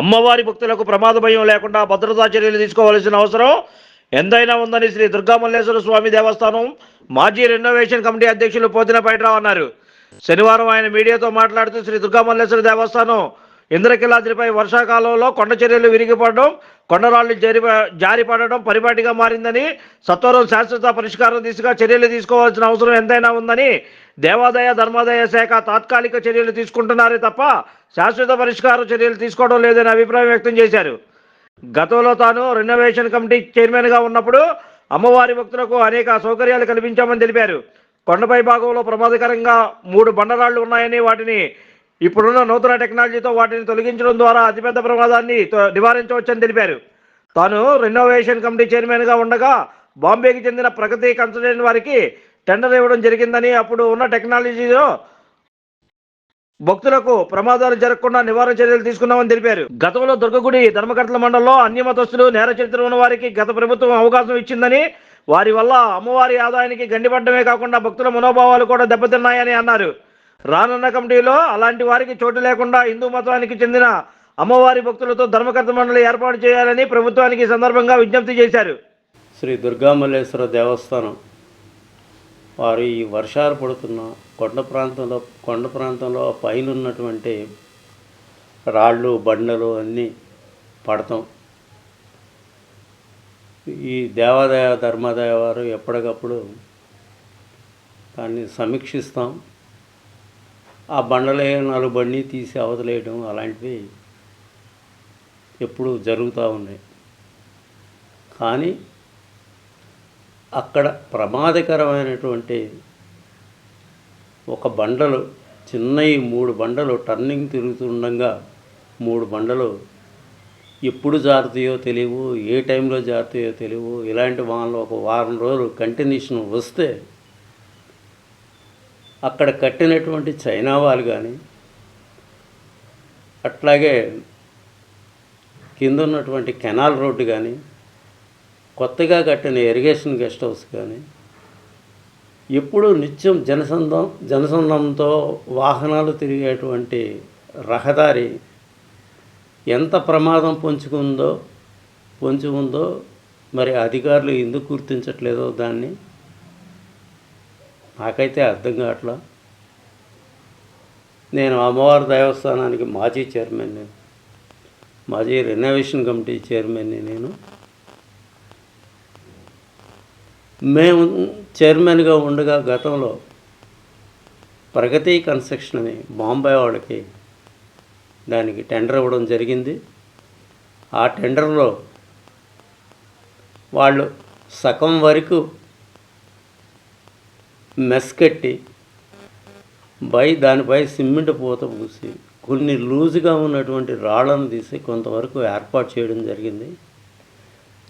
అమ్మవారి భక్తులకు ప్రమాద భయం లేకుండా భద్రతా చర్యలు తీసుకోవాల్సిన అవసరం ఎంతైనా ఉందని శ్రీ దుర్గామల్లేశ్వర స్వామి దేవస్థానం మాజీ రెనోవేషన్ కమిటీ అధ్యక్షులు పోతిన పైట్రావు అన్నారు. శనివారం ఆయన మీడియాతో మాట్లాడుతూ శ్రీ దుర్గామల్లేశ్వర దేవస్థానం ఇంద్రకిలాద్రిపై వర్షాకాలంలో కొండ చర్యలు విరిగిపడడం కొండరాళ్ళు జారి జారిపడడం పరిపాటిగా మారిందని సత్వరం శాశ్వత పరిష్కారం దిశగా చర్యలు తీసుకోవాల్సిన అవసరం ఎంతైనా ఉందని దేవాదాయ ధర్మాదాయ శాఖ తాత్కాలిక చర్యలు తీసుకుంటున్నారే తప్ప శాశ్వత పరిష్కార చర్యలు తీసుకోవడం లేదని అభిప్రాయం వ్యక్తం చేశారు. గతంలో తాను రెనోవేషన్ కమిటీ చైర్మన్గా ఉన్నప్పుడు అమ్మవారి భక్తులకు అనేక సౌకర్యాలు కల్పించామని తెలిపారు. కొండపై భాగంలో ప్రమాదకరంగా మూడు బండరాళ్ళు ఉన్నాయని వాటిని ఇప్పుడున్న నూతన టెక్నాలజీతో వాటిని తొలగించడం ద్వారా అతిపెద్ద ప్రమాదాన్ని నివారించవచ్చని తెలిపారు. తాను రెనోవేషన్ కమిటీ చైర్మన్గా ఉండగా బాంబేకి చెందిన ప్రగతి కన్సల్టెంట్ వారికి టెండర్ ఇవ్వడం జరిగిందని అప్పుడు ఉన్న టెక్నాలజీలో భక్తులకు ప్రమాదాలు జరగకుండా నివారణ చర్యలు తీసుకున్నామని తెలిపారు. గతంలో దుర్గగుడి ధర్మకర్తల మండలంలో అన్యమతస్తులు నేర చరిత్ర ఉన్న వారికి గత ప్రభుత్వం అవకాశం ఇచ్చిందని వారి వల్ల అమ్మవారి ఆదాయానికి గండిపడమే కాకుండా భక్తుల మనోభావాలు కూడా దెబ్బతిన్నాయని అన్నారు. రానున్న కమిటీలో అలాంటి వారికి చోటు లేకుండా హిందూ మతానికి చెందిన అమ్మవారి భక్తులతో ధర్మకర్త మండలి ఏర్పాటు చేయాలని ప్రభుత్వానికి సందర్భంగా విజ్ఞప్తి చేశారు. శ్రీ దుర్గామల్లేశ్వర దేవస్థానం వారు ఈ వర్షాలు పడుతున్న కొండ ప్రాంతంలో కొండ ప్రాంతంలో పైన ఉన్నటువంటి రాళ్ళు బండలు అన్నీ పడతాం. ఈ దేవాదాయ ధర్మాదాయ వారు ఎప్పటికప్పుడు దాన్ని సమీక్షిస్తాం. ఆ బండలే నాలుగు బండి తీసి అవతలేయడం అలాంటివి ఎప్పుడు జరుగుతూ ఉన్నాయి. కానీ అక్కడ ప్రమాదకరమైనటువంటి ఒక బండలు చిన్నవి మూడు బండలు టర్నింగ్ తిరుగుతుండగా మూడు బండలు ఎప్పుడు జారుతాయో తెలియవు ఏ టైంలో జారుతాయో తెలియవు. ఇలాంటి వానలు ఒక వారం రోజులు కంటిన్యూషన్ వస్తే అక్కడ కట్టినటువంటి చైనా వాళ్ళు కానీ అట్లాగే కింద ఉన్నటువంటి కెనాల్ రోడ్డు కానీ కొత్తగా కట్టిన ఇరిగేషన్ గెస్ట్ హౌస్ కానీ ఎప్పుడూ నిత్యం జనసందం జనసందంతో వాహనాలు తిరిగేటువంటి రహదారి ఎంత ప్రమాదం పొంచుకుందో పొంచి ఉందో మరి అధికారులు ఎందుకు గుర్తించట్లేదో దాన్ని నాకైతే అర్థం కావట్లా. నేను అమ్మవారి దేవస్థానానికి మాజీ చైర్మన్ నేను మాజీ రెనోవేషన్ కమిటీ చైర్మన్ని నేను. మేము చైర్మన్గా ఉండగా గతంలో ప్రగతి కన్స్ట్రక్షన్ అని బాంబే వాళ్ళకి దానికి టెండర్ ఇవ్వడం జరిగింది. ఆ టెండర్లో వాళ్ళు సగం వరకు మెస్ కట్టి బై దానిపై సిమెంట్ పూత పూసి కొన్ని లూజుగా ఉన్నటువంటి రాళ్ళను తీసి కొంతవరకు ఏర్పాటు చేయడం జరిగింది.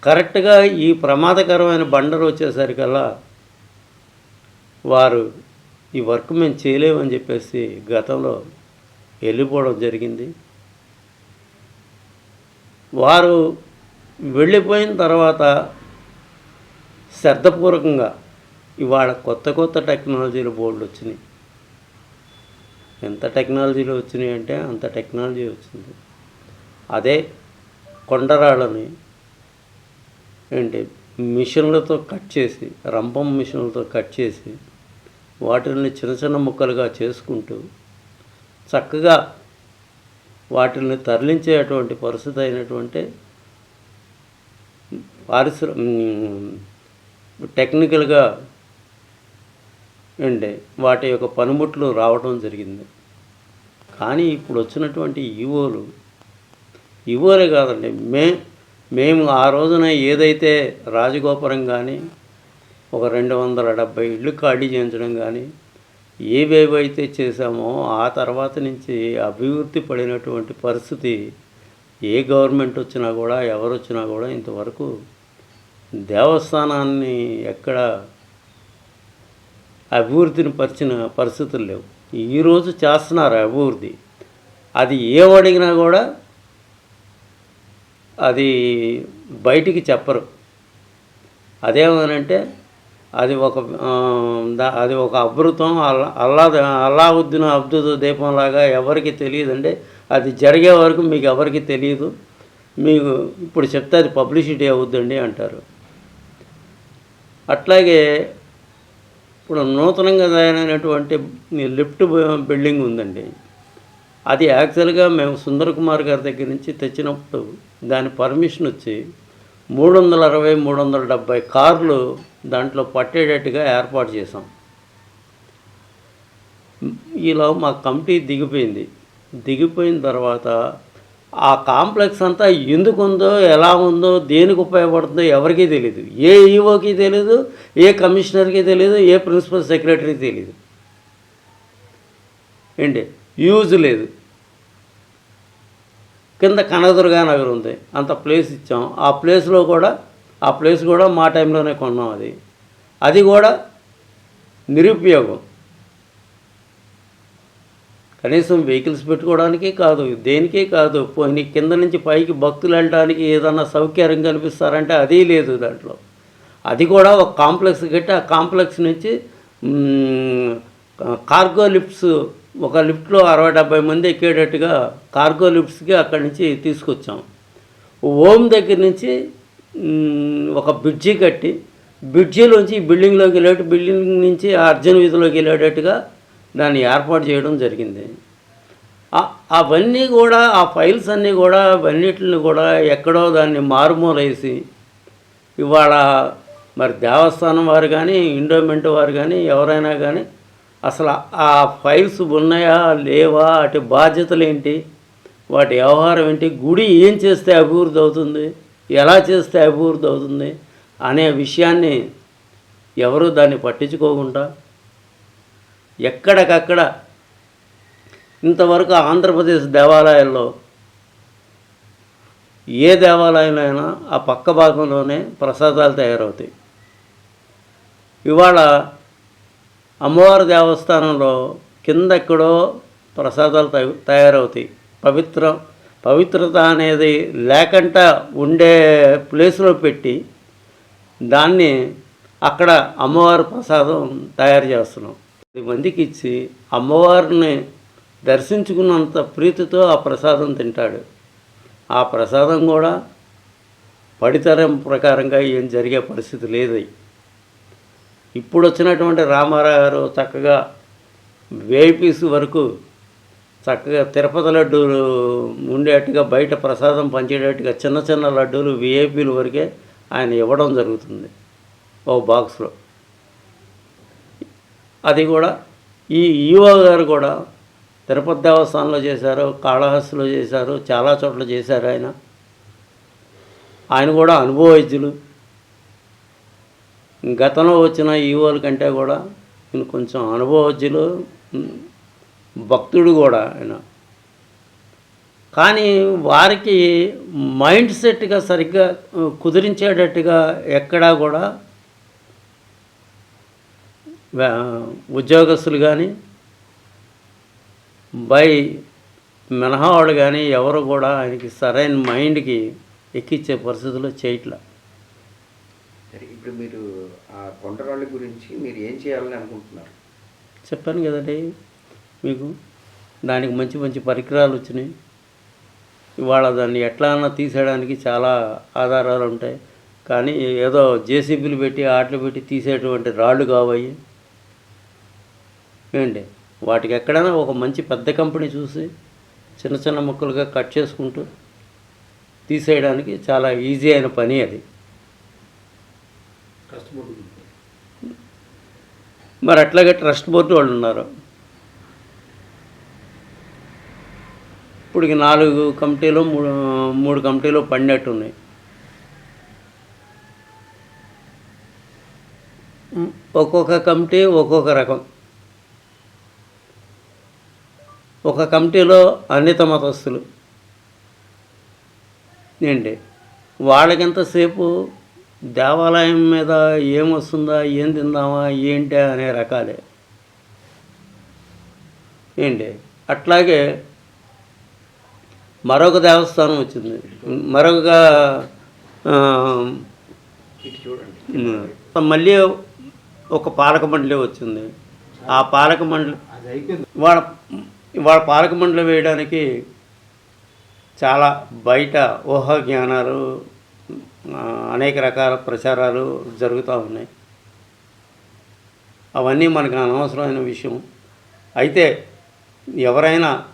కరెక్ట్గా ఈ ప్రమాదకరమైన బండరు వచ్చేసరికల్లా వారు ఈ వర్క్ మేము చేయలేమని చెప్పేసి గతంలో వెళ్ళిపోవడం జరిగింది. వారు వెళ్ళిపోయిన తర్వాత శ్రద్ధపూర్వకంగా ఇవాళ కొత్త కొత్త టెక్నాలజీలు బోర్డులు వచ్చినాయి. ఎంత టెక్నాలజీలు వచ్చినాయి అంటే అంత టెక్నాలజీ వచ్చింది. అదే కొండరాళ్ళని ఏంటి? మిషన్లతో కట్ చేసి రంపం మిషన్లతో కట్ చేసి వాటిని చిన్న చిన్న ముక్కలుగా చేసుకుంటూ చక్కగా వాటిని తరలించేటువంటి పరిస్థితి అయినటువంటి పారిశ్ర టెక్నికల్గా అండి వాటి యొక్క పనిముట్లు రావడం జరిగింది. కానీ ఇప్పుడు వచ్చినటువంటి ఈవోలు ఈవోలే కాదండి మే మేము ఆ రోజున ఏదైతే రాజగోపురం కానీ ఒక రెండు వందల డెబ్బై ఇళ్ళు ఖాళీ చేయించడం కానీ ఏవేవైతే చేశామో ఆ తర్వాత నుంచి అభివృద్ధి పడినటువంటి పరిస్థితి ఏ గవర్నమెంట్ వచ్చినా కూడా ఎవరు వచ్చినా కూడా ఇంతవరకు దేవస్థానాన్ని ఎక్కడ అభివృద్ధిని పరిచిన పరిస్థితులు లేవు. ఈరోజు చేస్తున్నారు అభివృద్ధి. అది ఏమడిగినా కూడా అది బయటికి చెప్పరు. అదేమనంటే అది ఒక దా- అది ఒక అభృతం అల్లా అల్లా అల్లావుద్దీన్ అబ్దుల్ దీపంలాగా ఎవరికి తెలియదండి. అది జరిగే వరకు మీకు ఎవరికి తెలియదు మీకు ఇప్పుడు చెప్తే అది పబ్లిసిటీ అవుద్దండి అంటారు. అట్లాగే ఇప్పుడు నూతనంగా తయారైనటువంటి లిఫ్ట్ బిల్డింగ్ ఉందండి. అది యాక్చువల్గా మేము సుందర్ కుమార్ గారి దగ్గర నుంచి తెచ్చినప్పుడు దాని పర్మిషన్ వచ్చి మూడు వందల అరవై మూడు వందల డెబ్భై కార్లు దాంట్లో పట్టేటట్టుగా ఏర్పాటు చేసాం ఈలో మా కమిటీ దిగిపోయింది. దిగిపోయిన తర్వాత ఆ కాంప్లెక్స్ అంతా ఎందుకు ఉందో ఎలా ఉందో దేనికి ఉపయోగపడుతుందో ఎవరికీ తెలియదు ఏ ఈఓకి తెలియదు ఏ కమిషనర్కి తెలియదు ఏ ప్రిన్సిపల్ సెక్రటరీకి తెలియదు ఏంటి? యూజ్ లేదు. కింద కనదుర్గా నగర్ ఉంది. అంత ప్లేస్ ఇచ్చాం. ఆ ప్లేస్లో కూడా ఆ ప్లేస్ కూడా మా టైంలోనే కొన్నాం అది. అది కూడా నిరుపయోగం. కనీసం వెహికల్స్ పెట్టుకోవడానికి కాదు దేనికే కాదు పోయి కింద నుంచి పైకి భక్తులు వెళ్ళడానికి ఏదన్నా సౌకర్యం కనిపిస్తారంటే అది లేదు దాంట్లో. అది కూడా ఒక కాంప్లెక్స్ కట్టి ఆ కాంప్లెక్స్ నుంచి కార్గో లిఫ్ట్స్ ఒక లిఫ్ట్లో అరవై డెబ్బై మంది ఎక్కేటట్టుగా కార్గో లిఫ్ట్స్కి అక్కడి నుంచి తీసుకొచ్చాం. ఓం దగ్గర నుంచి ఒక బ్రిడ్జి కట్టి బ్రిడ్జిలోంచి ఈ బిల్డింగ్లోకి వెళ్ళేట్టు బిల్డింగ్ నుంచి అర్జున అర్జున్ వీధిలోకి వెళ్ళేటట్టుగా దాన్ని ఏర్పాటు చేయడం జరిగింది. అవన్నీ కూడా ఆ ఫైల్స్ అన్నీ కూడా అవన్నిటిని కూడా ఎక్కడో దాన్ని మారుమూలేసి ఇవాళ మరి దేవస్థానం వారు కానీ ఇండోమెంట్ వారు కానీ ఎవరైనా కానీ అసలు ఆ ఫైల్స్ ఉన్నాయా? లేవా? వాటి బాధ్యతలు ఏంటి? వాటి వ్యవహారం ఏంటి? గుడి ఏం చేస్తే అభివృద్ధి అవుతుంది? ఎలా చేస్తే అభివృద్ధి అవుతుంది? అనే విషయాన్ని ఎవరు దాన్ని పట్టించుకోకుండా ఎక్కడికక్కడ ఇంతవరకు ఆంధ్రప్రదేశ్ దేవాలయాల్లో ఏ దేవాలయంలో అయినా ఆ పక్క భాగంలోనే ప్రసాదాలు తయారవుతాయి. ఇవాళ అమ్మవారి దేవస్థానంలో కింద ఎక్కడో ప్రసాదాలు తయారవుతాయి. పవిత్రం పవిత్రత అనేది లేకుండా ఉండే ప్లేస్లో పెట్టి దాన్ని అక్కడ అమ్మవారి ప్రసాదం తయారు చేస్తున్నాం. పది మందికి ఇచ్చి అమ్మవారిని దర్శించుకున్నంత ప్రీతితో ఆ ప్రసాదం తింటాడు. ఆ ప్రసాదం కూడా పడితరం ప్రకారంగా ఏం జరిగే పరిస్థితి లేదు ఇప్పుడు వచ్చినటువంటి రామారావు గారు చక్కగా వేపీస్ వరకు చక్కగా తిరుపతి లడ్డూలు ఉండేట్టుగా బయట ప్రసాదం పంచేటట్టుగా చిన్న చిన్న లడ్డూలు విఐపీల వరకే ఆయన ఇవ్వడం జరుగుతుంది ఓ బాక్స్లో. అది కూడా ఈ ఈవో గారు కూడా తిరుపతి దేవస్థానంలో చేశారు కాళహస్తిలో చేశారు చాలా చోట్ల చేశారు ఆయన. ఆయన కూడా అనుభవైద్యులు. గతంలో వచ్చిన ఈవోల కంటే కూడా ఈయన కొంచెం అనుభవజ్ఞులు భక్తుడు కూడా ఆయన. కానీ వారికి మైండ్ సెట్గా సరిగ్గా కుదిరించేటట్టుగా ఎక్కడా కూడా ఉద్యోగస్తులు కానీ బై మినహావాళ్ళు కానీ ఎవరు కూడా ఆయనకి సరైన మైండ్కి ఎక్కించే పరిస్థితుల్లో చేయట్లా. సరే ఇప్పుడు మీరు ఆ కొండరాళ్ళ గురించి మీరు ఏం చేయాలని అనుకుంటున్నారు? చెప్పాను కదండి మీకు దానికి మంచి మంచి పరికరాలు వచ్చినాయి. ఇవాళ దాన్ని ఎట్లా అన్నా తీసేయడానికి చాలా ఆధారాలు ఉంటాయి. కానీ ఏదో జేసీబీలు పెట్టి ఆటలు పెట్టి తీసేటువంటి రాళ్ళు కావాయి ఏంటి వాటికి ఎక్కడైనా ఒక మంచి పెద్ద కంపెనీ చూసి చిన్న చిన్న ముక్కలుగా కట్ చేసుకుంటూ తీసేయడానికి చాలా ఈజీ అయిన పని అది. మరి అట్లాగే ట్రస్ట్ బోర్డు వాళ్ళు ఉన్నారు. ఇప్పటికి నాలుగు కమిటీలు మూడు మూడు కమిటీలు పడినట్టు ఉన్నాయి ఒక్కొక్క కమిటీ ఒక్కొక్క రకం. ఒక కమిటీలో అన్నిత మతస్థులు. ఏంటి? వాళ్ళకెంతసేపు దేవాలయం మీద ఏం వస్తుందా ఏం తిందామా ఏంటి అనే రకాలే. ఏంటి? అట్లాగే మరొక దేవస్థానం వచ్చింది. మరొక మళ్ళీ ఒక పాలక మండలి వచ్చింది. ఆ పాలక మండలి వాళ్ళ వాళ్ళ పాలక మండలి వేయడానికి చాలా బయట ఊహా జ్ఞానాలు ఆ, అనేక రకాల ప్రచారాలు జరుగుతూ ఉన్నాయి. అవన్నీ మనకు అనవసరమైన విషయం. అయితే ఎవరైనా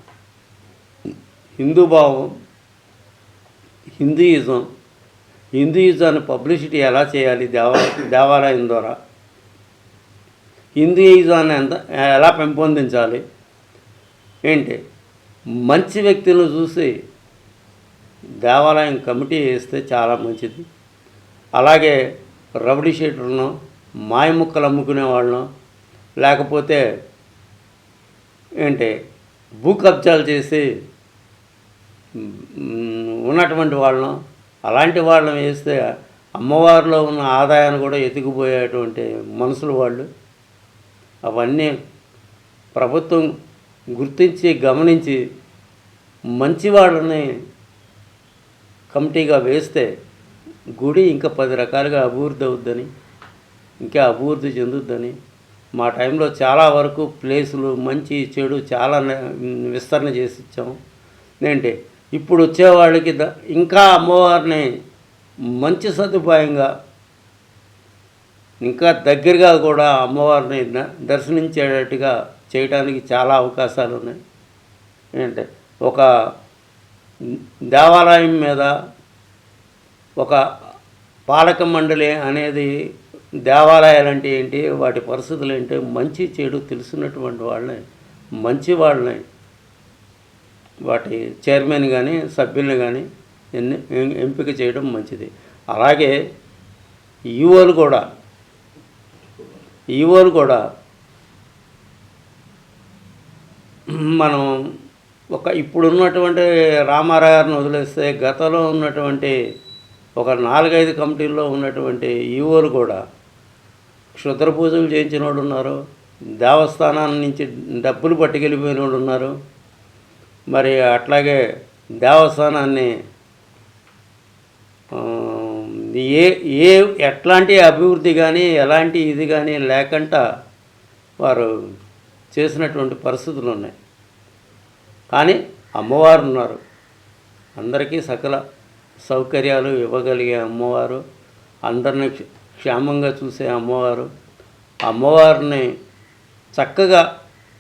హిందూ భావం హిందూయిజం హిందూయిజాన్ని పబ్లిసిటీ ఎలా చేయాలి దేవా దేవాలయం ద్వారా? హిందూయిజాన్ని ఎంత ఎలా పెంపొందించాలి? ఏంటి? మంచి వ్యక్తులను చూసి దేవాలయం కమిటీ వేస్తే చాలా మంచిది. అలాగే రబడి షీటర్ను మాయముక్కలు అమ్ముకునే వాళ్ళను లేకపోతే ఏంటి భూ కబ్జాలు చేసి ఉన్నటువంటి వాళ్ళను అలాంటి వాళ్ళని వేస్తే అమ్మవారిలో ఉన్న ఆదాయాన్ని కూడా ఎతికిపోయేటువంటి మనుషులు వాళ్ళు. అవన్నీ ప్రభుత్వం గుర్తించి గమనించి మంచి వాళ్ళని కమిటీగా వేస్తే గుడి ఇంకా పది రకాలుగా అభివృద్ధి అవుద్దని ఇంకా అభివృద్ధి చెందుద్దని మా టైంలో చాలా వరకు ప్లేసులు మంచి చెడు చాలా విస్తరణ చేసి ఇచ్చాము. ఏంటి? ఇప్పుడు వచ్చేవాళ్ళకి ద ఇంకా అమ్మవారిని మంచి సదుపాయంగా ఇంకా దగ్గరగా కూడా అమ్మవారిని దర్శనించేటట్టుగా చేయడానికి చాలా అవకాశాలు ఉన్నాయి ఏంటంటే ఒక దేవాలయం మీద ఒక పాలక మండలి అనేది దేవాలయాలు అంటే ఏంటి వాటి పరిస్థితులు ఏంటి మంచి చెడు తెలుసున్నటువంటి వాళ్ళని మంచి వాళ్ళని వాటి చైర్మన్ కానీ సభ్యుల్ని కానీ ఎన్ని ఎంపిక చేయడం మంచిది. అలాగే ఈవోలు కూడా ఈవోలు కూడా మనం ఒక ఇప్పుడున్నటువంటి రామారావు గారిని వదిలేస్తే గతంలో ఉన్నటువంటి ఒక నాలుగైదు కమిటీల్లో ఉన్నటువంటి ఈవోలు కూడా క్షుద్ర పూజలు చేయించిన వాళ్ళు ఉన్నారు దేవస్థానాల నుంచి డబ్బులు పట్టుకెళ్ళిపోయిన వాళ్ళు ఉన్నారు. మరి అట్లాగే దేవస్థానాన్ని ఏ ఏ ఎట్లాంటి అభివృద్ధి కానీ ఎలాంటి ఇది కానీ లేకుండా వారు చేసినటువంటి పరిస్థితులు ఉన్నాయి. కానీ అమ్మవారు ఉన్నారు అందరికీ సకల సౌకర్యాలు ఇవ్వగలిగే అమ్మవారు అందరిని క్షేమంగా చూసే అమ్మవారు. అమ్మవారిని చక్కగా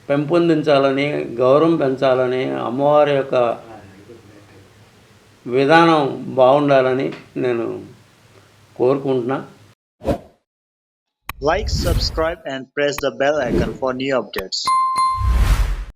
పెంపొందించాలని గౌరవం పెంచాలని అమ్మవారి యొక్క విధానం బాగుండాలని నేను కోరుకుంటున్నా. Like subscribe and press the bell icon for new updates